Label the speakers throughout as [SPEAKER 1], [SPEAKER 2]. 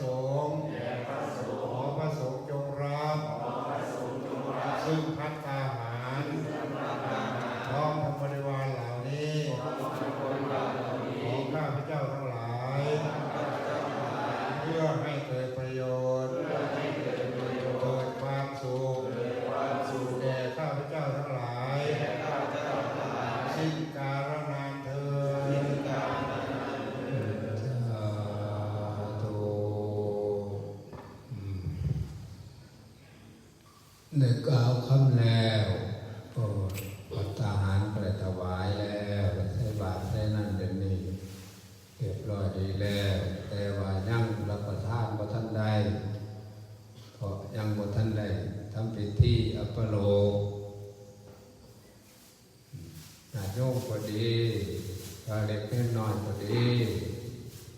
[SPEAKER 1] ส
[SPEAKER 2] ได้กล่าคำแล้วก็ปัตาหารไปถวายแล้วใส่บาตรใส่นั่นเดี๋ยวนี้เรียบร้อยดีแล้ว แต่ว่ายังรับประทานบ่ทันใดเพราะยังบ่ทันใดทำพิธีอัปโลกนาโยมก็ดีพระเล็กน้อยก็ดี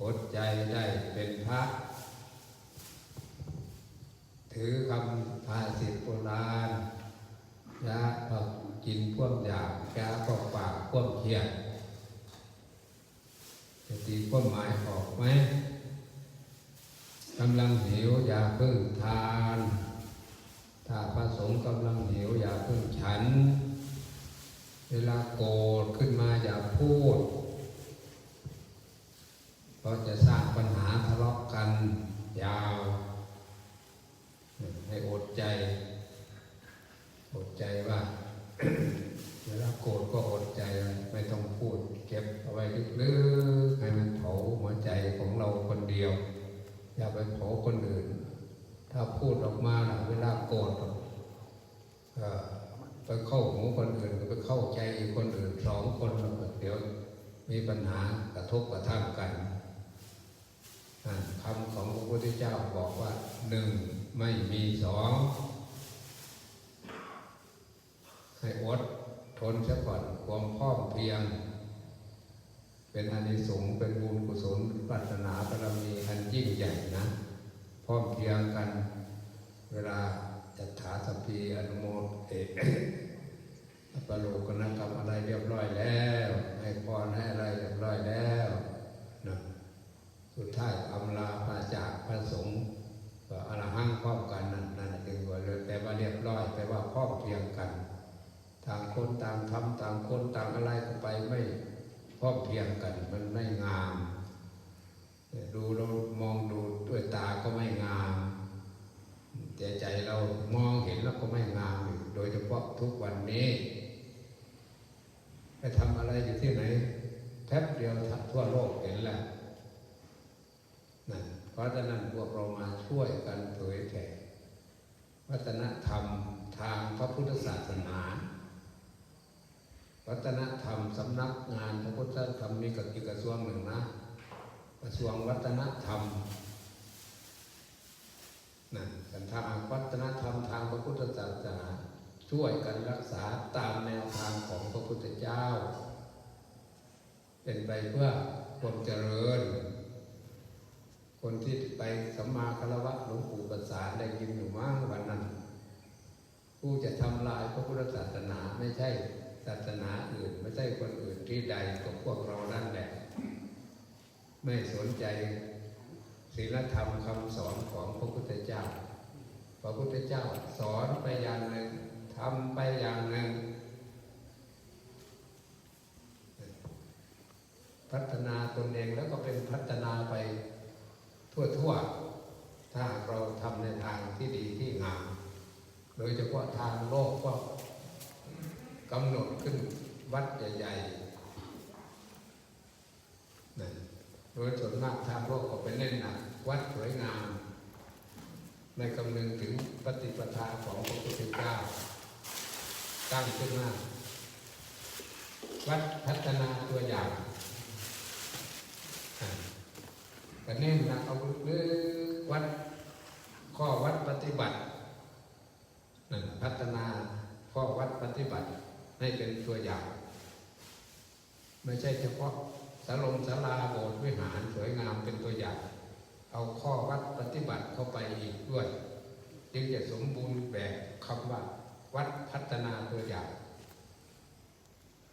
[SPEAKER 2] อดใจได้เป็นพระ ถือคำภาษิตโบราณยาผักกินพ่วงอยากยาก็ปากพ่วงเขียดจะตีพ่วงหมายออกไหมกำลังหิวอย่าเพิ่งทาน ถ้าพระสงฆ์กำลังหิวอย่าเพิ่งฉัน เวลาโกรธขึ้นมาอย่าพูดเพราะจะสร้างปัญหาทะเลาะกันยาว ให้อดใจ อดใจว่าเวลาโกรธก็อดใจไว้ไม่ต้องพูด เก็บเอาไว้ลึกๆให้มันเผาหัวใจของเราคนเดียว อย่าไปเผาคนอื่น ถ้าพูดออกมาน่ะเวลาโกรธก็ไปเข้าหูคนอื่นไปเข้าใจคนอื่นสองคนเดี๋ยวมีปัญหากระทบกระทั่งกันคำของพระพุทธเจ้าบอกว่าหนึ่ง ไม่มีสองให้อดทนเสียก่อนความพร้อมเพียง เป็นอานิสงส์เป็นบุญกุศลปรารถนาบารมีอันยิ่งใหญ่นะพร้อมเพียงกัน เวลาจัตถาสพีอนุโมทเอกอัปโลกนกรรมอะไรเรียบร้อยแล้ว ให้พรให้อะไรเรียบร้อยแล้วนะสุดท้ายอำลาพระจากพระสงฆ์ ก็อรหังพร้อมกันนั่นนั่นจึงว่าเลยแต่ว่าเรียบร้อยแต่ว่าพร้อมเพียงกัน ต่างคนต่างทำต่างคนต่างอะไรก็ไปไม่พร้อมเพียงกันมันไม่งามดูเรามองดูด้วยตาก็ไม่งาม แต่ใจเรามองเห็นแล้วก็ไม่งาม โดยเฉพาะทุกวันนี้ไปทำอะไรอยู่ที่ไหนแทบเดียวทั่วโลกเห็นแล้ว ราะฉะนั้นพวกเรามาช่วยกันเผยแผ่วัฒนธรรมทางพระพุทธศาสนา วัฒนธรรมสำนักงานพระพุทธธรรมมีกับอีกกระทรวงหนึ่งนะ กระทรวงวัฒนธรรมนะกันทางวัฒนธรรมทางพระพุทธศาสนาช่วยกันรักษาตามแนวทางของพระพุทธเจ้า เป็นไปเพื่อความเจริญ คนที่ไปสัมมาคารวะหลวงปู่ประสานได้ยินอยู่มั้งวันนั้น ผู้จะทำลายพระพุทธศาสนาไม่ใช่ศาสนาอื่น ไม่ใช่คนอื่นที่ใดกับพวกเรานั่นแหละไม่สนใจศีลธรรมคำสอนของพระพุทธเจ้า พระพุทธเจ้าสอนไปอย่างหนึ่งทำไปอย่างหนึ่ง พัฒนาตนเองแล้วก็เป็นพัฒนาไป ทั่วถ้าเราทำในทางที่ดีที่งาม โดยเฉพาะทางโลกก็กำหนดขึ้นวัดใหญ่ๆนั่นโดยส่วนมากทางโลกก็เป็นเล่นหนักวัดสวยงาม ในคำนึงถึงปฏิปทาของพระพุทธเจ้าตั้งขึ้นมาวัดพัฒนาตัวอย่าง ก็เน้นนะเอาเรื่องวัดข้อวัดปฏิบัตินั่นพัฒนาข้อวัดปฏิบัติให้เป็นตัวอย่าง ไม่ใช่เฉพาะสลงศาลาโบสถ์วิหารสวยงามเป็นตัวอย่าง เอาข้อวัดปฏิบัติเข้าไปอีกด้วย จึงจะสมบูรณ์แบบคำว่าวัดพัฒนาตัวอย่าง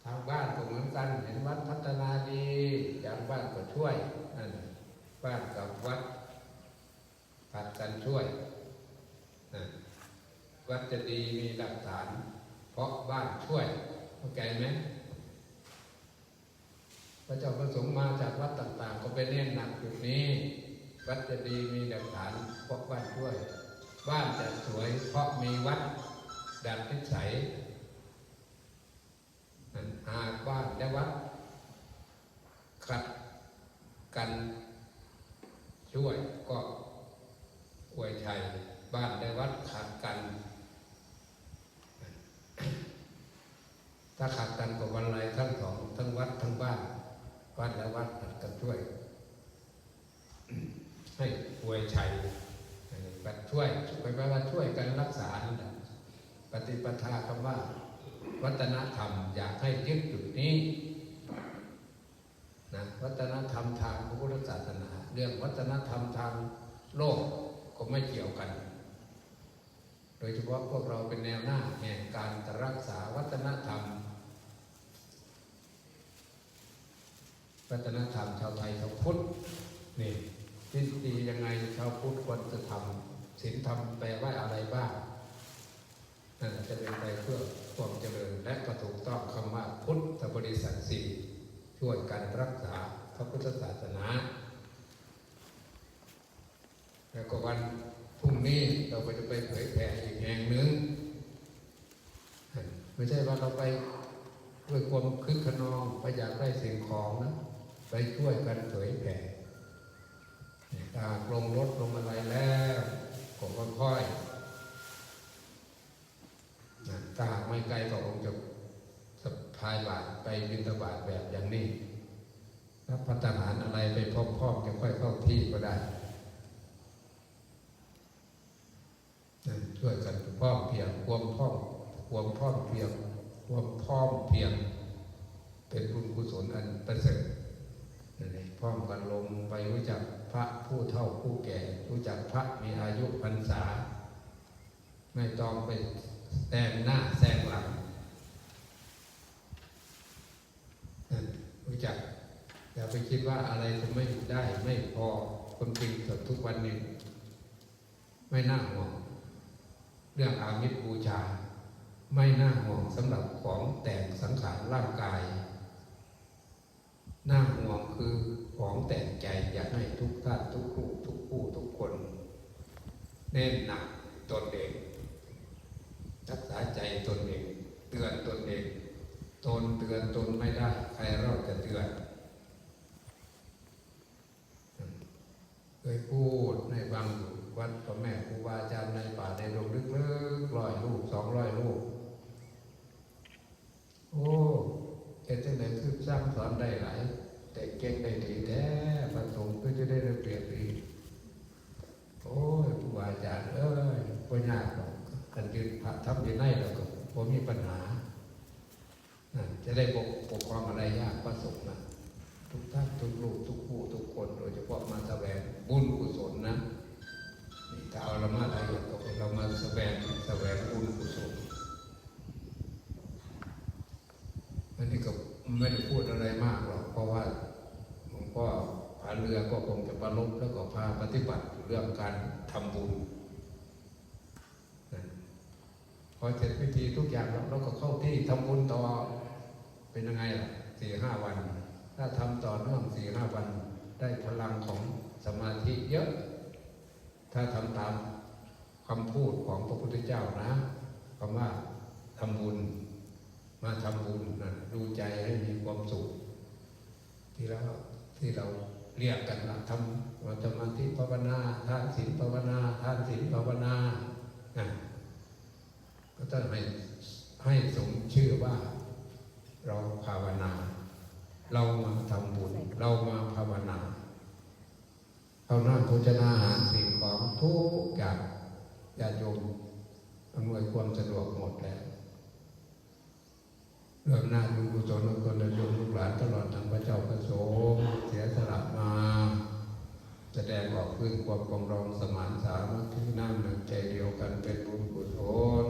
[SPEAKER 2] ทางบ้านก็เหมือนกันเห็นวัดพัฒนาดีอย่างบ้านก็ช่วยนั่น บ้านกับวัดผัดกันช่วยนะวัดจะดีมีหลักฐาน เพราะบ้านช่วยเข้าใจไหมพระเจ้าประสงค์มาจากวัดต่าง ๆ ก็ไปเน้นหนักจุดนี้ วัดจะดีมีหลักฐานเพราะบ้านช่วย บ้านจะสวย เพราะมีวัดดัดนิสัยหากบ้านและวัดขัดกัน ช่วยก็อวยชัยบ้านและวัดขัดกัน ถ้าขัดกันก็วันไรทั้งสองทั้งวัดทั้งบ้านวัดและวัดขัดกันช่วย ให้อวยชัยปัดช่วยไปแปว่าช่วยกันรักษาปฏิปทาคำว่า วัฒนธรรมอยากให้ยึดจุดนี้นะวัฒนธรรมทางพระพุทธศาสนา เรื่องวัฒนธรรมทางโลกก็ไม่เกี่ยวกัน โดยเฉพาะพวกเราเป็นแนวหน้าแห่งการรักษาวัฒนธรรม วัฒนธรรมชาวไทยชาวพุทธนี่ทฤษฎียังไงชาวพุทธควรจะทำศีลธรรมแปลว่าอะไรบ้างนั่นจะเป็นไปเพื่อความเจริญและก็ถูกต้องคำว่าพุทธบริษัทสี่ช่วยการรักษาพระพุทธศาสนา แล้วก็วันพรุ่งนี้เราก็จะไปเผยแผ่อีกแห่งหนึ่งไม่ใช่ว่าเราไปด้วยความคึกขนองไปอยากได้สิ่งของนะไปช่วยกันเผยแผ่ถ้ากลงรถลงอะไรแล้วก็ค่อยๆถ้าหากไม่ไกลก็คงจะสะพายบาทไปบินตบาทแบบอย่างนี้รับพัฒนานอะไรไปพร้อมๆจะค่อยเข้าที่ก็ได้นะช่ วยกันพร้อมเพียงความพร้อมความพร้อมเพียงความพร้อมเพียงเป็นบุญกุศลอันประเสริฐนั่พร้อมกันลงไปรู้จักพระผู้เฒ่าผู้แก่ รู้จักพระมีอายุพรรษา ไม่ต้องไปแซงหน้าแซงหลังรู้จักอย่าไปคิดว่าอะไรจะไม่ได้ไม่พอคนจริงสดทุกวันนี้ ไม่น่าห่วง เรื่องอามิตรบูชา ไม่น่าห่วงสำหรับของแต่งสังขารร่างกาย น่าห่วงคือของแต่งใจอยากให้ทุกท่านทุกคู่ทุกผู้ทุกคนเน้นหนักตนเองรักษาใจตนเองเตือนตนเองตนเตือนตนไม่ได้ ใครเราจะเตือนเคยพูดในบาง วัดพ่อแม่ครูบาอาจารย์ในป่าในโรงลึกๆร้อยลูกสองร้อยลูก โอ้เอ็ดจังไหนคือสร้างสอนได้หลาย แต่เก่งได้ดีแท้พระสงฆ์ก็จะได้ระเบียบดีโอ้ยครูบาอาจารย์เอ้ยก็ยากหรอกกันยืนพระทำยืนได้แล้วก็ผมมีปัญหาจะได้ปกปกครองอะไรยากพระสงฆ์นะทุกท่านทุกลูกทุกผู้ทุกคน โดยเฉพาะมาแสวงบุญกุศลนะนี่ถ้าเอา ละมาละเอียดก็เรามาแสวงแสวงบุญกุศลอันนี้ก็ไม่ได้พูดอะไรมากหรอกเพราะว่าหลวงพ่อพาเรือก็คงจะประลบแล้วก็พาปฏิบัติเรื่องการทำบุญนะพอเสร็จพิธีทุกอย่างแล้วเราก็เข้าที่ทำบุญต่อเป็นยังไงล่ะสี่ห้าวัน ถ้าทำต่อเนื่องสี่ห้าวัน ได้พลังของสมาธิเยอะ ถ้าทำตาม คำพูดของพระพุทธเจ้านะคำว่าทำบุญ มาทำบุญนะดูใจให้มีความสุข ที่เราที่เราเรียกกันว่าทำว่าสมาธิภาวนาท่านศีลภาวนาท่านศีลภาวนานะก็ต้องให้ให้สมชื่อว่า เราภาวนา เรามาทำบุญ เรามาภาวนาเอาหน้าโภชนาอาหารสิ่งของทุกอย่าง ญาติโยมอำนวยความสะดวกหมดแล้วเรื่องหน้าบุญกุศลคนและโยมลูกหลานตลอดทั้งพระเจ้าพระสงฆ์เสียสละมา แสดงออกพึ่งความปรองรองสมานสามัคคีน้ำหนึ่งใจเดียวกันเป็นบุญกุศล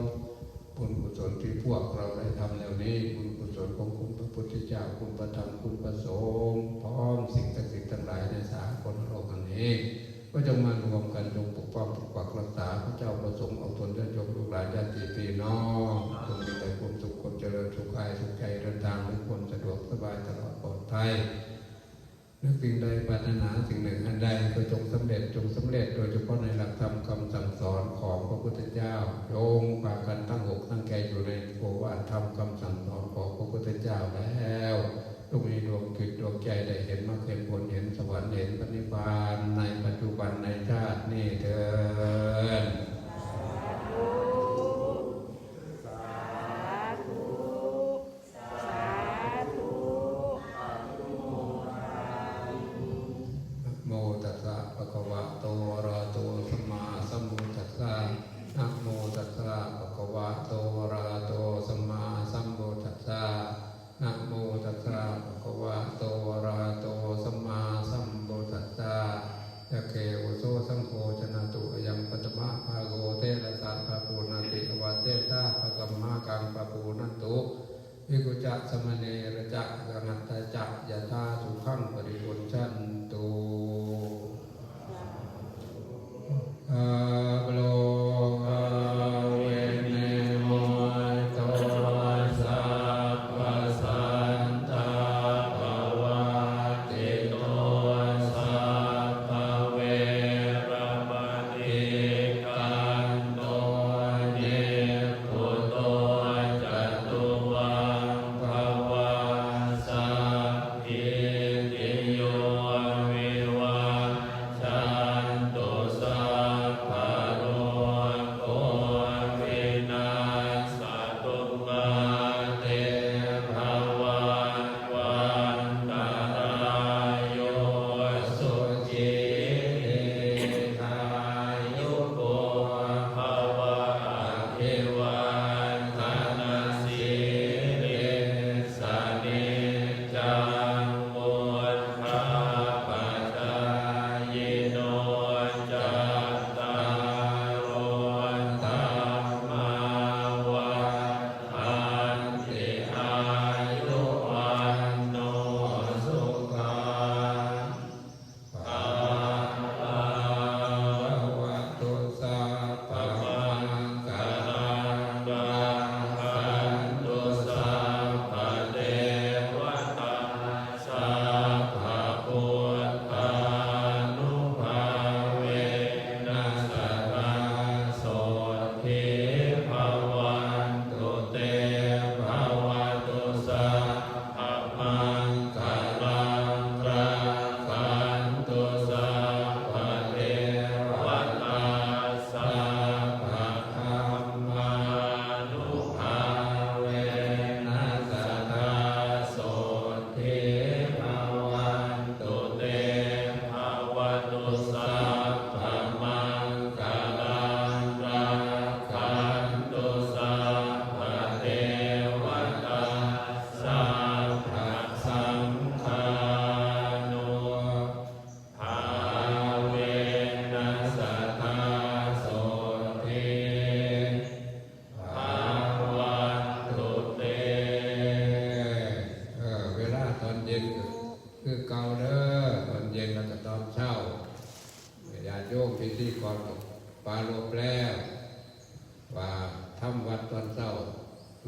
[SPEAKER 2] บุญกุศลที่พวกเราได้ทำแล้วนี้บุญกุศลของคุณพระพุทธเจ้าคุณพระธรรมคุณพระสงฆ์พร้อมสิ่งศักดิ์สิทธิ์ทั้งหลายในสากลโลกนี้ ก็จงมารวมกันจงปกป้องปกปักรักษาพระเจ้าประสงค์เอาตนญานจบลูกหลานญาติพี่น้องจงมีแต่ความสุขความเจริญสุขกายสุขใจเดินทางด้วยความสะดวกสบายตลอดปลอดภัยนึกสิ่งใดปัญหาสิ่งหนึ่งอันใดก็จงสำเร็จจงสำเร็จโดยเฉพาะในหลักธรรมคาสั่งสอนของพระพุทธเจ้าโยงปากันตั้งหกตั้งใจอยู่ในโภวาธรรมคาสั่งสอนของพระพุทธเจ้าแล้วต้องมีดวงจิตดวงใจใด สวรรค์เห็นปณิพานในปัจจุบันในชาตินี่เธอ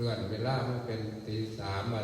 [SPEAKER 2] เลื่อนเวลามันเป็นตีสามมา